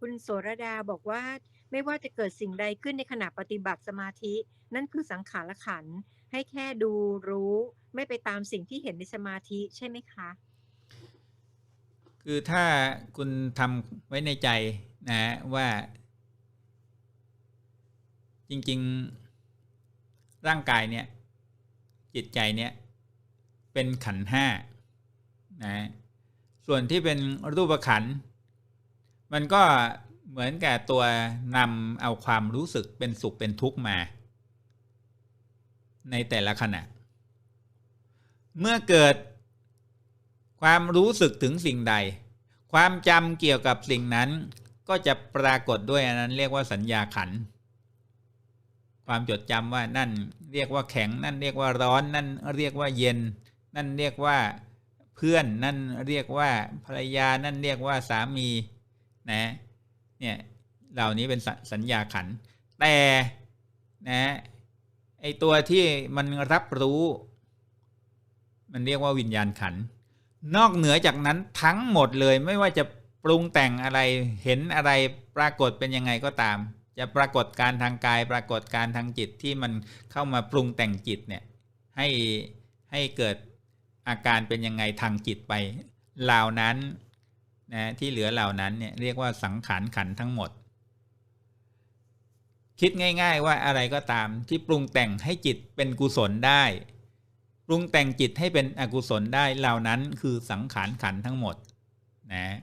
คุณโสรดาบอกว่าไม่ว่าจะเกิดสิ่งใดขึ้นในขณะปฏิบัติสมาธิ นั่นคือสังขารขันให้แค่ดูรู้ไม่ไปตามสิ่งที่เห็นในสมาธิใช่ไหมคะ คือถ้าคุณทำไว้ในใจนะว่า จริง ๆร่างกายเนี่ย จิตใจเนี่ย เป็นขันห้านะส่วนที่เป็นรูปขันธ์ มันก็เหมือนกับตัวนำเอาความรู้สึกเป็นสุขเป็นทุกข์มา ในแต่ละขณะ เมื่อเกิดความรู้สึกถึงสิ่งใด ความจำเกี่ยวกับสิ่งนั้น ก็จะปรากฏด้วยอันนั้นเรียกว่าสัญญาขัน ความจดจำว่านั่นเรียกว่าแข็ง นั่นเรียกว่าร้อน นั่นเรียกว่าเย็น นั่นเรียกว่าเพื่อน นั่นเรียกว่าภรรยา นั่นเรียกว่าสามี นะเนี่ยเหล่านี้เป็นสสัญญาขัน แต่นะไอตัวที่มันรับรู้ มันเรียกว่าวิญญาณขัน นอกเหนือจากนั้นทั้งหมดเลยไม่ว่าจะปรุงแต่งอะไรเห็นอะไรปรากฏเป็นยังไงก็ตาม จะปรากฏการทางกาย ปรากฏการทางจิตที่มันเข้ามาปรุงแต่งจิตเนี่ยให้ให้เกิดอาการเป็นยังไงทางจิตไปเหล่านั้น นะที่เหลือเหล่านั้นเนี่ยเรียกว่าสังขารขันทั้งหมด คิดง่าย ๆ ว่าอะไรก็ตามที่ปรุงแต่งให้จิตเป็นกุศลได้ ปรุงแต่งจิตให้เป็นอกุศลได้เหล่านั้นคือสังขารขันทั้งหมดนะ